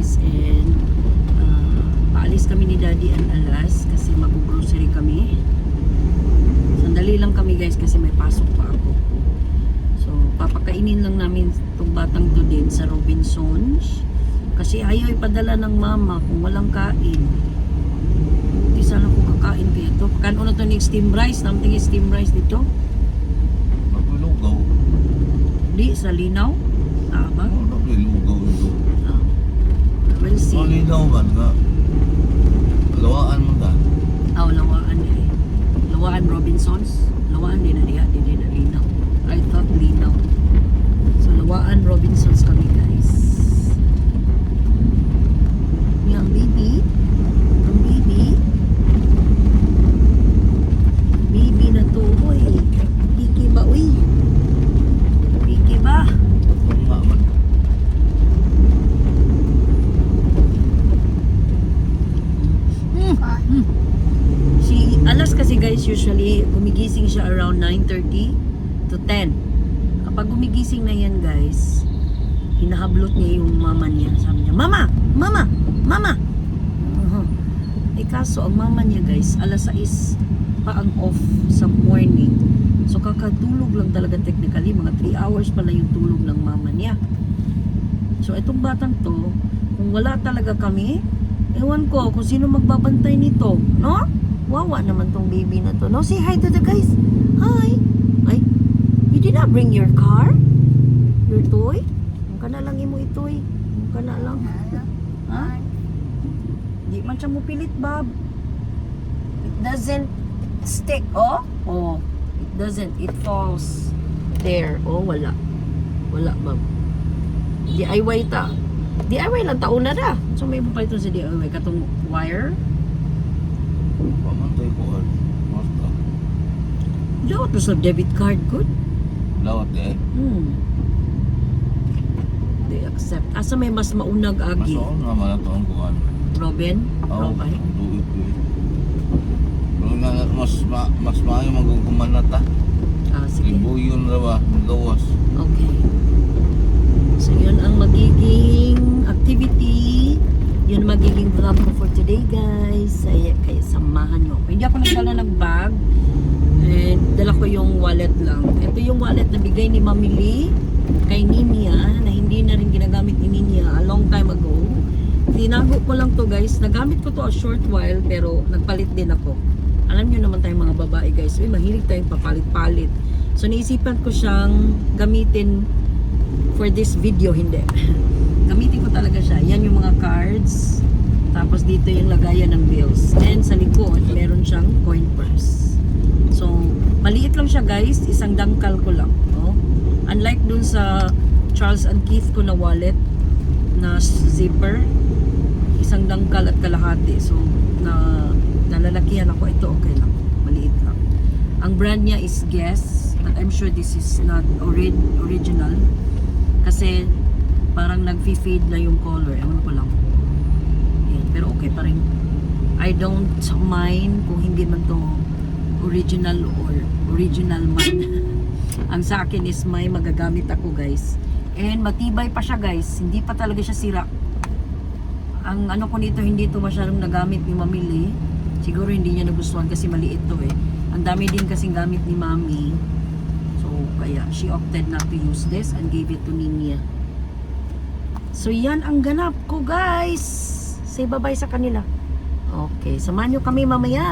guys and uh, paalis kami ni Daddy and Alas kasi mag-grocery kami. Sandali lang kami guys kasi may pasok pa ako. So, papakainin lang namin itong batang to din sa Robinsons. Kasi ayaw ipadala ng mama kung walang kain. Hindi sana ko kakain kaya ito. Pagkano na to ni steam rice? Something is steam rice dito. Maglugaw. Di, sa linaw. Ah, ba? Ano maglugaw nito? Ah. We'll see. Malinaw man nga. Lawaan mo ta. Ah, lawaan eh. Lawaan Robinsons. Lawaan din na diha, di din na linaw. I thought linaw. So, lawaan Robinsons kami guys. Yang baby. Ang baby. Baby na to, uy. Piki ba, uy? Piki ba? Kung nga man. Hmm. Hmm. Si Alas kasi guys usually gumigising siya around 9.30 to 10. Kapag gumigising na yan guys, hinahablot niya yung mama niya. Sabi niya, Mama! Mama! Mama! Uh-huh. Eh kaso ang mama niya guys, alas 6 pa ang off sa morning. So kakatulog lang talaga technically, mga 3 hours pa lang yung tulog ng mama niya. So itong batang to, kung wala talaga kami, ewan ko kung sino magbabantay nito, no? Wawa naman tong baby na to. No, say hi to the guys. Hi. Ay, you did not bring your car? Your toy? Ang ka na lang imo itoy. Ang ka na lang. Ha? Di man siya mo pilit, Bob. It doesn't stick, oh? Oh, it doesn't. It falls there. Oh, wala. Wala, Bob. DIY ta. DIY lang taon na da. So may pa ito sa DIY katong wire. Pamantay ko al. Basta. Daw to sa debit card good. Lawat eh. Hmm. They accept. Asa may mas maunag agi. Masoon nga man ito ang kuhan. Robin? Oo. Robin? Duit duit. Pero nga mas ma, mas maayo maguguman na ta. Ah, sige. Ibuyon ra ba? Gawas. Vlog ko for today guys. Kaya, kaya samahan nyo. Hindi ako nagdala ng bag. And dala ko yung wallet lang. Ito yung wallet na bigay ni Mami Lee kay Ninia na hindi na rin ginagamit ni Ninia a long time ago. Tinago ko lang to guys. Nagamit ko to a short while pero nagpalit din ako. Alam nyo naman tayong mga babae guys. Uy, mahilig tayong papalit-palit. So naisipan ko siyang gamitin for this video. Hindi. gamitin ko talaga siya. Yan yung mga cards. Tapos dito yung lagayan ng bills. And sa likod, meron siyang coin purse. So, maliit lang siya guys. Isang dangkal ko lang. No? Unlike dun sa Charles and Keith ko na wallet na zipper, isang dangkal at kalahati. So, na nalalakihan ako. Ito okay lang. Maliit lang. Ang brand niya is Guess. But I'm sure this is not ori- original. Kasi parang nag-fade na yung color. Ewan ko lang. Pero okay pa rin. I don't mind kung hindi man to original or original man. Ang sa akin is may magagamit ako guys. And matibay pa siya guys. Hindi pa talaga siya sira. Ang ano ko nito, hindi to masyadong nagamit ni Mamili. Siguro hindi niya nagustuhan kasi maliit to eh. Ang dami din kasing gamit ni Mami. So, kaya she opted not to use this and gave it to Ninia. So, yan ang ganap ko, guys. Say bye-bye sa kanila. Okay, samahan nyo kami mamaya.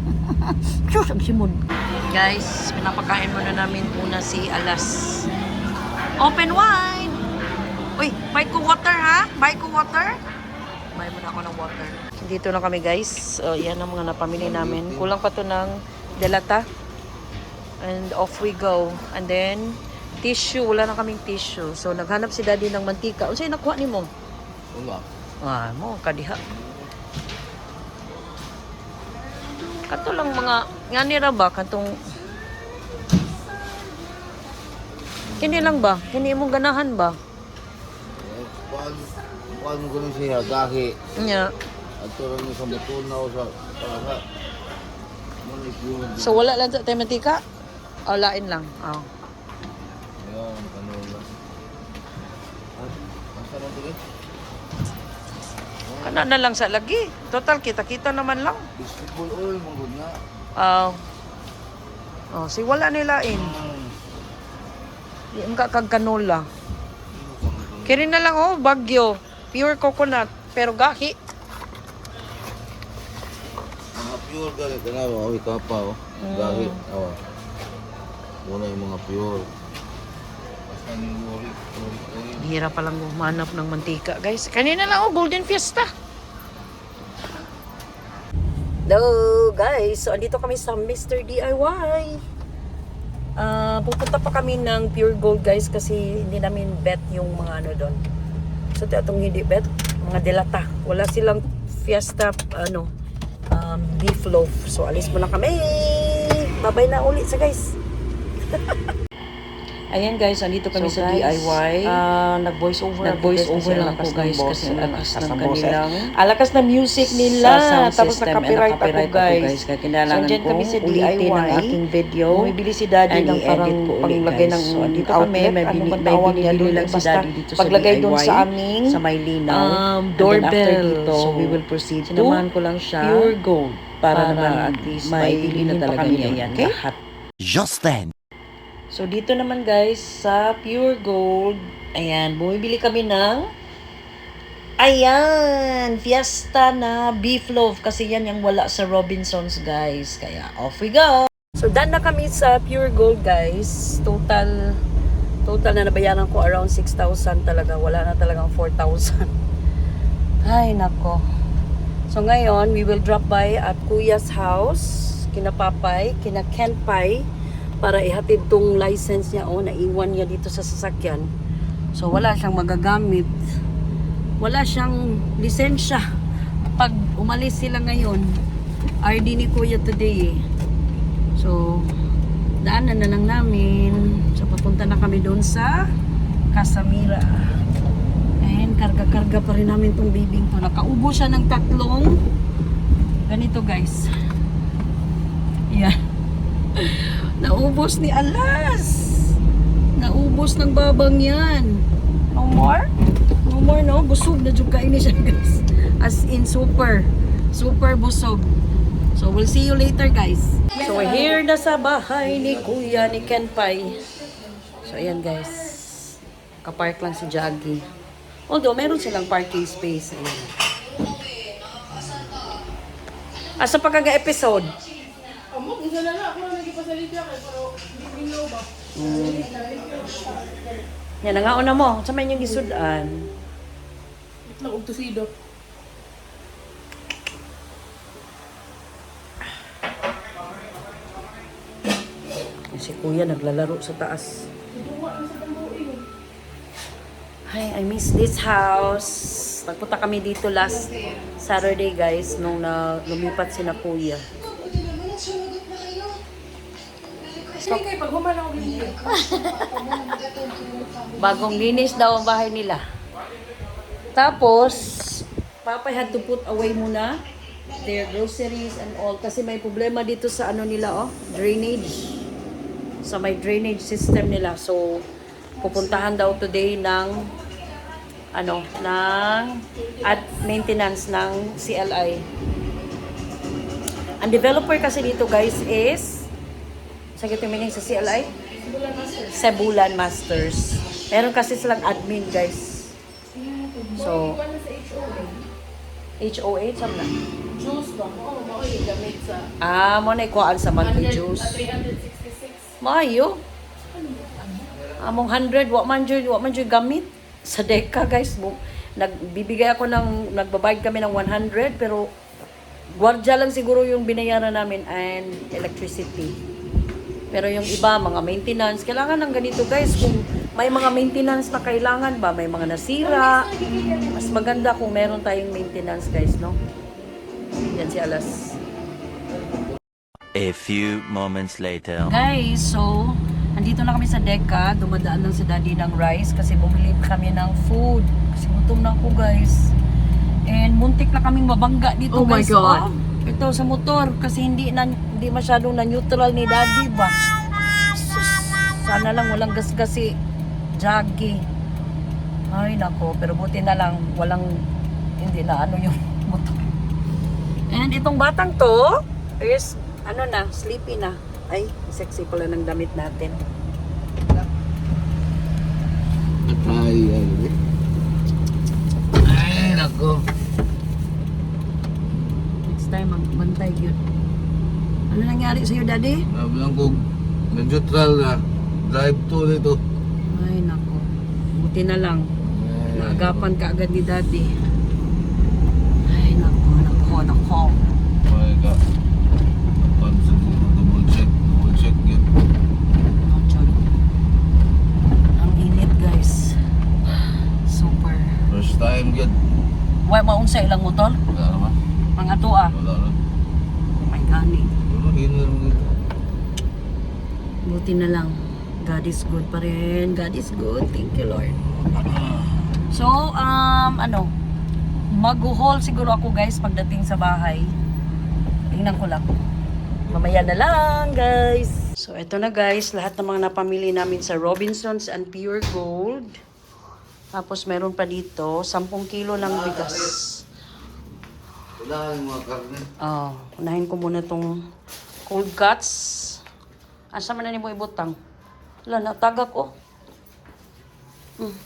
Sus, ang simod. Guys, pinapakain muna namin una si Alas. Open wide! Uy, buy ko water ha? Buy ko water? Buy muna ako ng water. Dito na kami guys. So, yan ang mga napamili namin. Kulang pa to ng delata. And off we go. And then, tissue. Wala na kaming tissue. So, naghanap si daddy ng mantika. Unsay nakuha ni mo? Wala. Ah, mo, kadiha. Kato lang mga, nga nira ba, katong, kini lang ba? Kini mong ganahan ba? Kuan kuan ko ni siya gahi. Nya. At rin ni sa butunaw sa para. So, wala lang sa tayo mantika? O, lain lang. Oh. Ayan, kanola. Ah, Asa na ito guys? Kana na lang sa lagi. Total, kita-kita naman lang. Vegetable oil, manggod nga. Oh. Oh, si wala nilain. Hmm. Di ang kag canola. Kini na lang oh, bagyo. Pure coconut. Pero gahi. Mga pure gali, tanawa, oy, kapa, oh. Mm. Gahi, oh. Muna yung mga pure. Hirap palang humanap ng mantika, guys. Kanina lang oh, Golden Fiesta. Hello, guys. So, andito kami sa Mr. DIY. Ah, pupunta pa kami ng Pure Gold, guys, kasi hindi namin bet yung mga ano doon. So, atong hindi bet, mga delata. Wala silang Fiesta, ano, um, beef loaf. So, alis muna kami. Babay na ulit sa guys. Ayan guys, andito kami So, sa guys, DIY. ah, nag-voice over nag-voice over lang ng guys, kasi ang lakas ng kanilang alakas na music nila. Sa Tapos na-copyright ako guys. guys. Kaya kailangan so, dyan kami kong sa ulitin DIY. ang aking video. Bumibili si daddy ng parang panglagay ng So, andito outlet. kami, may ano bang may tawag niya doon? lang si daddy dito sa paglagay doon sa aming sa Maylinaw. um, doorbell. dito, So, we will proceed to sinamahan ko lang siya Pure Gold. para, naman at least least maibili na talaga kami niya yan okay? Just then. So, dito naman guys, sa Pure Gold, ayan, bumibili kami ng Ayan, fiesta na beef loaf kasi yan yung wala sa Robinsons guys. Kaya off we go. So done na kami sa Pure Gold guys. Total total na nabayaran ko around 6,000 talaga. Wala na talagang 4,000. Ay nako. So ngayon, we will drop by at Kuya's house, kina Papay, kina Ken Pai, para ihatid tong license niya o naiwan niya dito sa sasakyan. So wala siyang magagamit. Wala siyang lisensya. Pag umalis sila ngayon, RD ni Kuya today eh. So, daanan na lang namin. So, papunta na kami doon sa Casamira. And karga-karga pa rin namin tong bibing to. Nakaubo siya ng tatlong ganito guys. Yan. Naubos ni Alas. Naubos ng babang yan. No more? No more, no? Busog na juga ini siya, guys. As in, super. Super busog. So, we'll see you later, guys. So, here na sa bahay ni Kuya, ni Ken Pai. So, ayan, guys. Kapark lang si Jaggy. Although, meron silang parking space. Ayan. Asa pa kaga-episode? Mm. Yan, nangaon na mo. Sa may yung gisudan. Nag-ugtusido. Si kuya naglalaro sa taas. Hi, I miss this house. Nagpunta kami dito last Saturday guys nung na lumipat si na kuya. Sige kayo, pag humana ko video. Bagong linis daw ang bahay nila. Tapos, Papa had to put away muna their groceries and all kasi may problema dito sa ano nila oh, drainage. Sa may drainage system nila. So, pupuntahan daw today ng ano, ng at maintenance ng CLI. Ang developer kasi dito guys is sa meaning sa CLI? Cebulan Masters. Meron kasi silang admin, guys. So, HOH, saan na? Juice ba? Oo, oh, yung gamit sa Ah, mo na ikuhaan sa monthly 100, juice. ah, 366. Maayo. Among 100, wa man jud, wa man jud gamit sa deka, guys. Nagbibigay ako ng nagbabayad kami ng 100 pero gwardiya lang siguro yung binayaran namin and electricity. Pero yung iba, mga maintenance, kailangan ng ganito guys. Kung may mga maintenance na kailangan ba, may mga nasira, mas maganda kung meron tayong maintenance guys, no? Yan si Alas. A few moments later. Guys, so, andito na kami sa Deka. Dumadaan lang si Daddy ng rice kasi bumili kami ng food. Kasi gutom na ako, guys. And muntik na kaming mabangga dito, Oh my guys. God. Oh, ito sa motor kasi hindi na hindi masyadong na neutral ni Daddy ba. Sana lang walang gasgasi. Jaggy. Ay, nako. Pero buti na lang, walang, hindi na ano yung motor. And itong batang to, is, ano na, sleepy na. Ay, sexy pala ng damit natin. Ay, ay. Ay, nako. Next time, magbantay yun. Ano nangyari sa'yo, daddy? Sabi lang ko, neutral na. Drive to dito. Ay, nako. Buti na lang. Naagapan ka agad ni daddy. Ay, nako, nako, nako. My God. Pansin ko, double check, double check yun. Ang init, guys. Super. First time yun. Why maunsa ilang motor? Wala naman. Mga to ah. Wala na. Gani. Yun lang yun. Buti na lang. God is good pa rin. God is good. Thank you, Lord. So, um, ano, mag-haul siguro ako guys pagdating sa bahay. Tingnan ko lang. Mamaya na lang, guys. So, eto na guys. Lahat ng mga napamili namin sa Robinsons and Pure Gold. Tapos, meron pa dito, 10 kilo ng bigas. Wala yung mga karne. Oh, unahin ko muna tong cold cuts. Asa man na ni mo ibutang? Wala, natagak ko. Mm.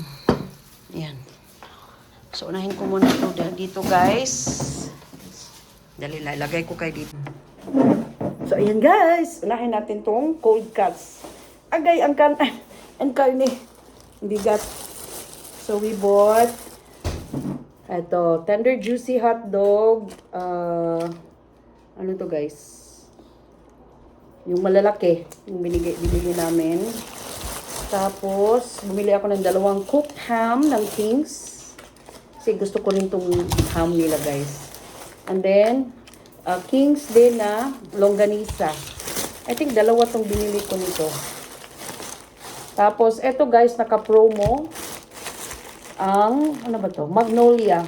Mm. Yan. So, unahin ko muna ito dito, guys. Dali, lalagay ko kay dito. So, ayan, guys. Unahin natin tong cold cuts. Agay, ang kan... Ang karne. Hindi gat. So, we bought ito, tender juicy hot dog. Uh, ano to guys? Yung malalaki. Yung binigay, binili namin. Tapos, bumili ako ng dalawang cooked ham ng Kings. Kasi gusto ko rin tong ham nila guys. And then, uh, Kings din na longganisa. I think dalawa tong binili ko nito. Tapos, eto guys, naka-promo ang, ano ba to? Magnolia.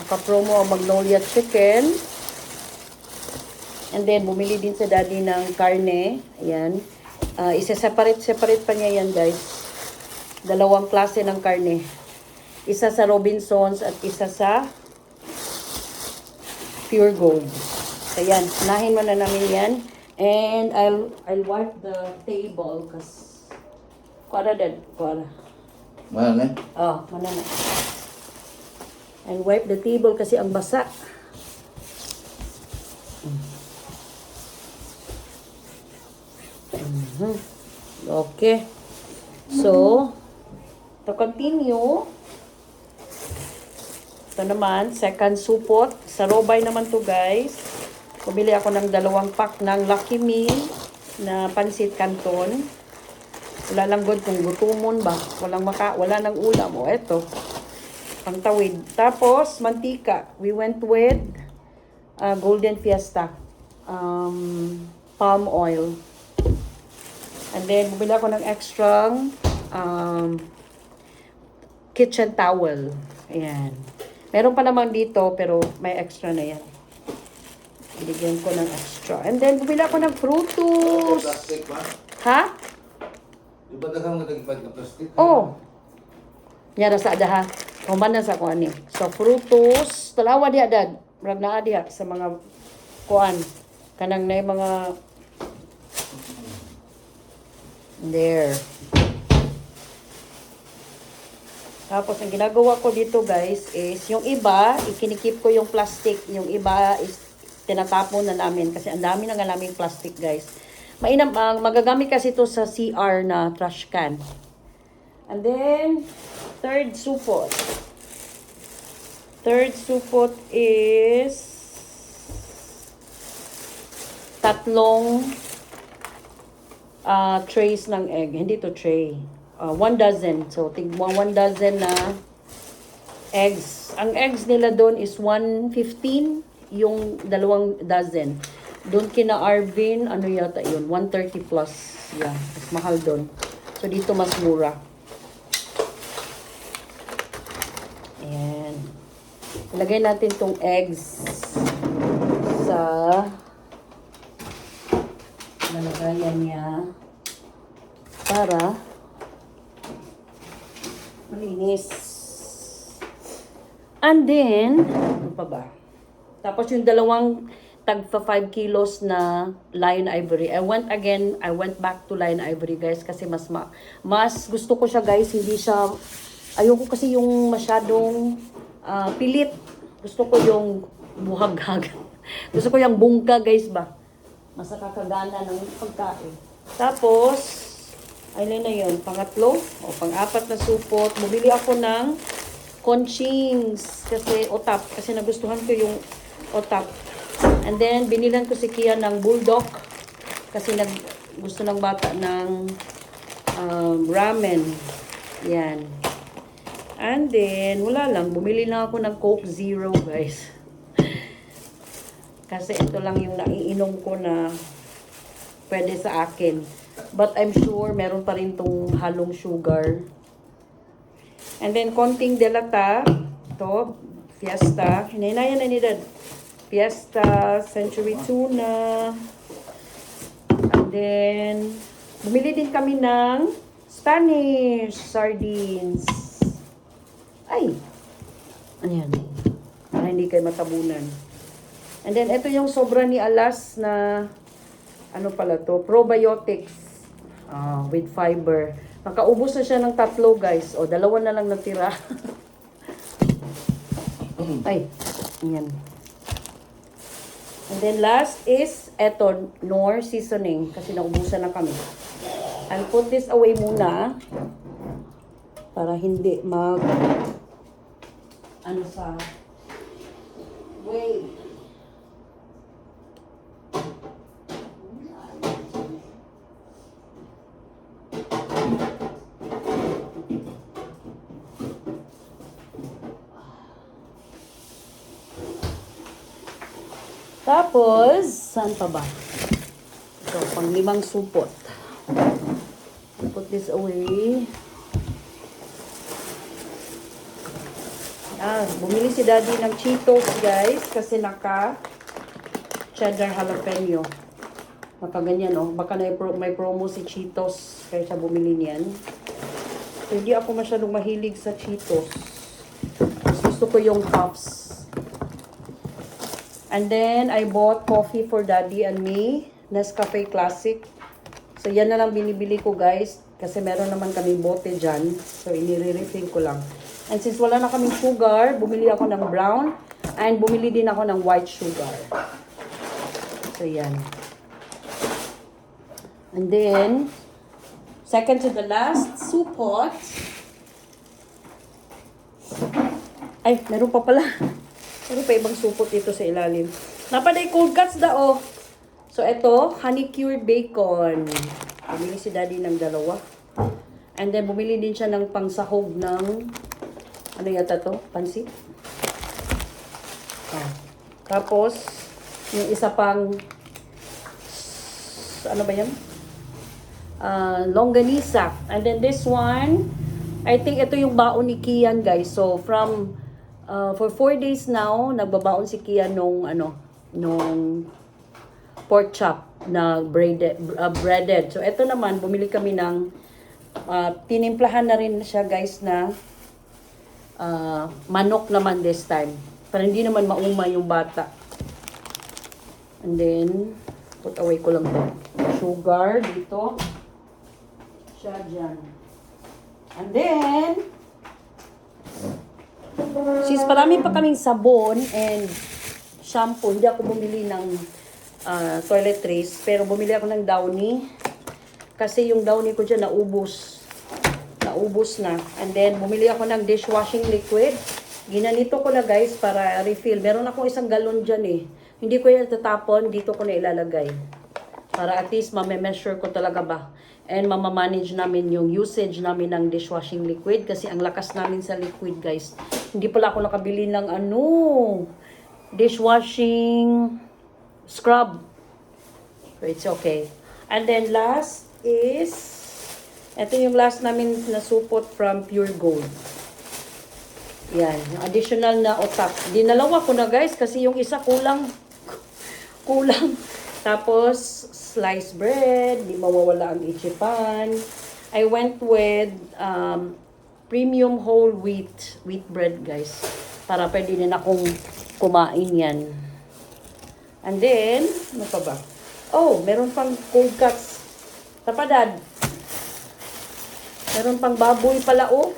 Naka-promo ang Magnolia Chicken. And then, bumili din sa daddy ng karne. Ayan. Uh, isa-separate-separate pa niya yan, guys. Dalawang klase ng karne. Isa sa Robinsons at isa sa Pure Gold. Ayan. Nahin mo na namin yan. And I'll I'll wipe the table kasi kuara din, kuara. Mahal eh. Oh, mana na. And wipe the table kasi ang basa. Mhm. Okay. So, to continue, ito naman, second supot. Sa Robay naman to guys. Pumili ako ng dalawang pack ng Lucky Meal na pansit canton. Wala lang good kung gutumon ba. Walang maka, wala nang ulam. O, eto. Pangtawid. Tapos, mantika. We went with uh, Golden Fiesta. Um, palm oil. And then, bumili ako ng extra um, kitchen towel. Ayan. Meron pa naman dito, pero may extra na yan. Bigyan ko ng extra. And then, bumili ako ng ba? Ha? Di ba dagang nagipad na plastic? Oh. Nyara sa ada ha. Kumanan sa kuan ni. So frutos, talawa diha dad. Murag naa diha sa mga kuan. Kanang nay mga There. Tapos, ang ginagawa ko dito, guys, is yung iba, ikinikip ko yung plastic. Yung iba is tinatapon na namin kasi ang dami na nga namin plastic, guys. Mainam, ang magagamit kasi ito sa CR na trash can. And then, third supot. Third supot is tatlong uh, trays ng egg. Hindi to tray. Uh, one dozen. So, tigmo one dozen na eggs. Ang eggs nila doon is 115 yung dalawang dozen. Doon kina Arvin, ano yata yun? 130 plus. Yeah, mas mahal doon. So, dito mas mura. Ayan. Ilagay natin tong eggs sa lalagyan niya para malinis. And then, ano pa ba? Tapos yung dalawang tagpa 5 kilos na lion ivory. I went again, I went back to lion ivory guys kasi mas ma mas gusto ko siya guys, hindi siya ayoko kasi yung masyadong ah, pilit. Gusto ko yung buhaghag. gusto ko yung bungka guys ba. Mas nakakagana ng pagkain. Tapos, ayun na yun, pangatlo o pang-apat na supot. Bumili ako ng conchings kasi otap kasi nagustuhan ko yung otap. And then binilan ko si Kia ng bulldog kasi nag gusto ng bata ng um, ramen. Yan. And then wala lang bumili lang ako ng Coke Zero, guys. kasi ito lang yung naiinom ko na pwede sa akin. But I'm sure meron pa rin tong halong sugar. And then, konting delata. Ito, Fiesta. Hinahinayan na ni Dad. Fiesta, Century Tuna. And then, bumili din kami ng Spanish sardines. Ay! Ano yan? Para hindi kayo matabunan. And then, ito yung sobra ni Alas na ano pala to, probiotics ah, with fiber. Nakaubos na siya ng tatlo, guys. O, dalawa na lang natira. Ay, yan. And then last is, eto, nor seasoning. Kasi naubusan na kami. I'll put this away muna. Para hindi mag, ano sa, wait. Saan pa ba? Ito, pang limang supot. Put this away. Ah, bumili si daddy ng Cheetos, guys, kasi naka cheddar jalapeno. Naka ganyan, oh. Baka na may promo si Cheetos, kaya siya bumili niyan. So, hindi ako masyadong mahilig sa Cheetos. Mas gusto ko yung puffs. And then, I bought coffee for daddy and me. Nescafe Classic. So, yan na lang binibili ko, guys. Kasi meron naman kami bote dyan. So, inire-refill ko lang. And since wala na kaming sugar, bumili ako ng brown. And bumili din ako ng white sugar. So, yan. And then, second to the last, supot. Ay, meron pa pala. Meron pa ibang supot dito sa ilalim. Napaday cold cuts da oh. So, ito, honey cured bacon. Bumili si daddy ng dalawa. And then, bumili din siya ng pangsahog ng, ano yata to? Pansit? Oh. Tapos, yung isa pang, ano ba yan? uh, longganisa. And then this one, I think ito yung baon ni Kian guys. So from uh, for four days now, nagbabaon si Kian nung ano, nung pork chop na breaded, uh, breaded. So ito naman, bumili kami ng uh, tinimplahan na rin siya guys na uh, manok naman this time. Para hindi naman mauma yung bata. And then, put away ko lang to. Sugar dito siya dyan. And then, since marami pa kaming sabon and shampoo, hindi ako bumili ng ah, toiletries, pero bumili ako ng Downy. Kasi yung Downy ko dyan naubos. Naubos na. And then, bumili ako ng dishwashing liquid. Ginanito ko na guys para refill. Meron akong isang galon dyan eh. Hindi ko yan tatapon, dito ko na ilalagay. Para at least mame-measure ko talaga ba. And mamamanage namin yung usage namin ng dishwashing liquid. Kasi ang lakas namin sa liquid, guys. Hindi pala ako nakabili ng ano, dishwashing scrub. It's okay. And then last is, ito yung last namin na supot from Pure Gold. Yan, additional na otap. Dinalawa ko na guys kasi yung isa kulang kulang. Tapos, sliced bread, di mawawala ang ichipan. I went with um, premium whole wheat, wheat bread, guys. Para pwede din akong kumain yan. And then, ano pa ba? Oh, meron pang cold cuts. Tapadad. Meron pang baboy pala, oh.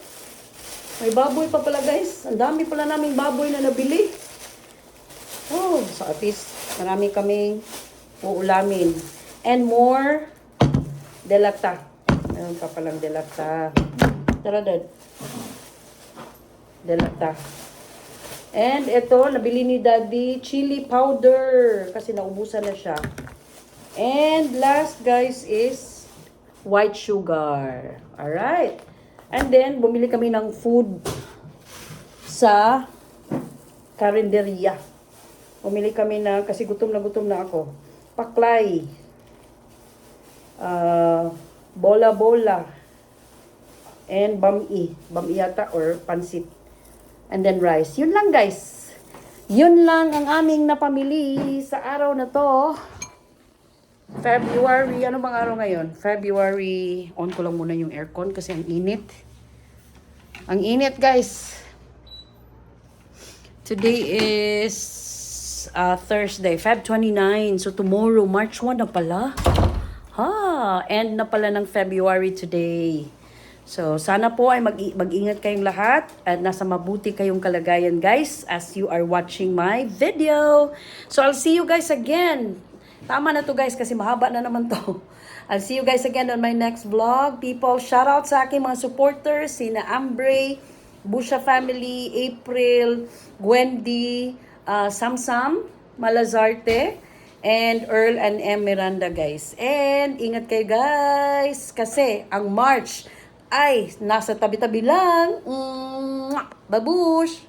May baboy pa pala, guys. Ang dami pala naming baboy na nabili. Oh, so at marami kaming uulamin. And more delata. Meron pa palang delata. Tara, dad. Delata. And ito, nabili ni Daddy chili powder kasi naubusan na siya. And last, guys, is white sugar. Alright. And then, bumili kami ng food sa karinderya. Bumili kami na, kasi gutom na gutom na ako. Paklay. Ah, bola-bola. And bami. Bami yata or pansit. And then rice. Yun lang guys. Yun lang ang aming napamili sa araw na to. February, ano bang araw ngayon? February, on ko lang muna yung aircon kasi ang init. Ang init guys. Today is uh, Thursday, Feb 29. So tomorrow, March 1 na pala. Ha, end na pala ng February today. So sana po ay mag- mag-ingat kayong lahat at nasa mabuti kayong kalagayan guys as you are watching my video. So I'll see you guys again. Tama na to guys kasi mahaba na naman to. I'll see you guys again on my next vlog. People, shout out sa aking mga supporters, sina Ambre, Busha Family, April, Gwendy, uh, Samsam, Malazarte, and Earl and M. Miranda, guys. And ingat kayo, guys, kasi ang March ay nasa tabi-tabi lang. Mm, babush!